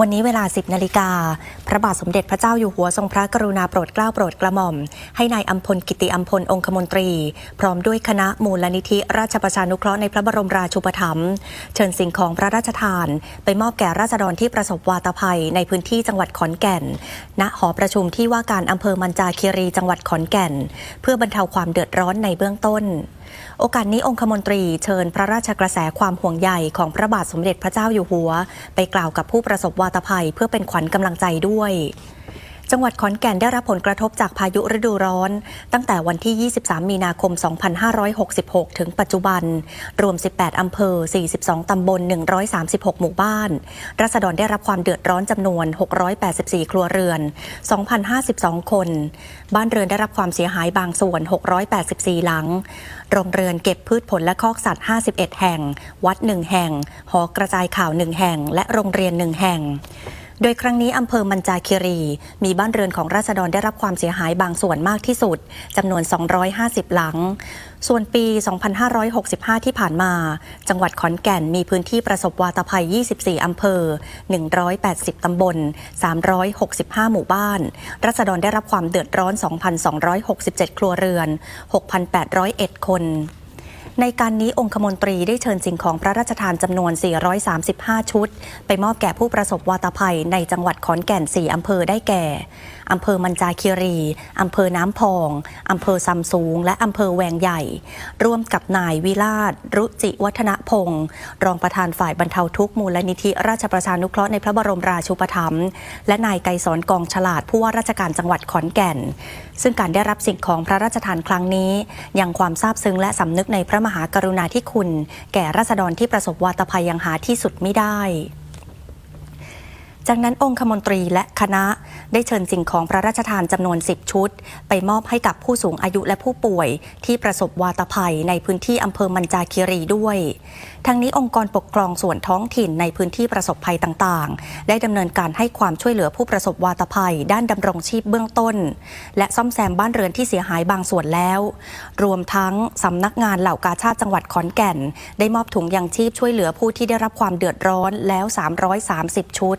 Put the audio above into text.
วันนี้เวลา 10นาฬิกา พระบาทสมเด็จพระเจ้าอยู่หัวทรงพระกรุณาโปรดเกล้าโปรดกระหม่อม ให้นายอัมพลกิติอัมพลองคมนตรี พร้อมด้วยคณะมูลนิธิราชประชานุเคราะห์ในพระบรมราชูปถัมภ์เชิญสิ่งของพระราชทาน ไปมอบแก่ราษฎรที่ประสบวาตภัยในพื้นที่จังหวัดขอนแก่น ณหอประชุมที่ว่าการอำเภอมันจาคีรีจังหวัดขอนแก่น เพื่อบรรเทาความเดือดร้อนในเบื้องต้น โอกาสนี้องคมนตรีเชิญพระราชกระแสความห่วงใยของพระบาทสมเด็จพระเจ้าอยู่หัว ไปกล่าวกับผู้ประสบวาตภัยเพื่อเป็นขวัญกำลังใจด้วย จังหวัดขอนแก่นได้รับผลกระทบจากพายุฤดูร้อน ตั้งแต่วันที่ 23 มีนาคม 2566 ถึงปัจจุบัน รวม 18 อำเภอ 42 ตำบล 136 หมู่บ้าน รัษฎรได้รับความเดือดร้อนจำนวน 684 ครัวเรือน 2,052 คน บ้านเรือนได้รับความเสียหายบางส่วน 684 หลัง โรงเรือนเก็บพืชผลและคอกสัตว์ 51 แห่ง วัด 1 แห่ง หอกระจายข่าว 1 แห่ง และโรงเรียน 1 แห่ง โดยครั้งนี้อำเภอมันจาคีรี มีบ้านเรือนของราษฎรได้รับความเสียหายบางส่วนมากที่สุดจำนวน 250 หลัง ส่วนปี 2565 ที่ผ่านมา จังหวัดขอนแก่นมีพื้นที่ประสบวาตภัย 24 อำเภอ 180 ตำบล 365 หมู่บ้านรัษฎรได้รับความเดือดร้อน 2,267 ครัวเรือน 6,801 คน ในการนี้องคมนตรีได้เชิญสิ่งของพระราชทานจำนวน 435 ชุด ไปมอบแก่ผู้ประสบวาตภัยในจังหวัดขอนแก่น 4 อำเภอได้แก่อำเภอมันจาคีรีอำเภอน้ำพองอำเภอซำสูงและอำเภอแวงใหญ่ ร่วมกับนายวิลาศรุจิวัฒนพงศ์รองประธานฝ่ายบรรเทาทุกข์มูลนิธิราชประชานุเคราะห์ในพระบรมราชูปถัมภ์และนายไกรสอนกองฉลาดผู้ว่าราชการจังหวัดขอนแก่น ซึ่งการได้รับสิ่งของพระราชทานครั้งนี้ ยังความซาบซึ้งและสำนึกในพระมหากรุณาธิคุณ แก่ราษฎรที่ประสบวาตภัยยังหาที่สุดไม่ได้ จากนั้นองคมนตรีและคณะได้เชิญสิ่งของพระราชทานจำนวน 10 ชุด ไปมอบให้กับผู้สูงอายุและผู้ป่วย ที่ประสบวาตภัยในพื้นที่อำเภอมันจาคีรีด้วย ทั้งนี้องค์กรปกครองส่วนท้องถิ่นในพื้นที่ประสบภัยต่างๆ ได้ดำเนินการให้ความช่วยเหลือผู้ประสบวาตภัย ด้านดำรงชีพเบื้องต้น และซ่อมแซมบ้านเรือนที่เสียหายบางส่วนแล้ว รวมทั้งสำนักงานเหล่ากาชาติจังหวัดขอนแก่น ได้มอบถุงยังชีพช่วยเหลือผู้ที่ได้รับความเดือดร้อนแล้ว 330 ชุด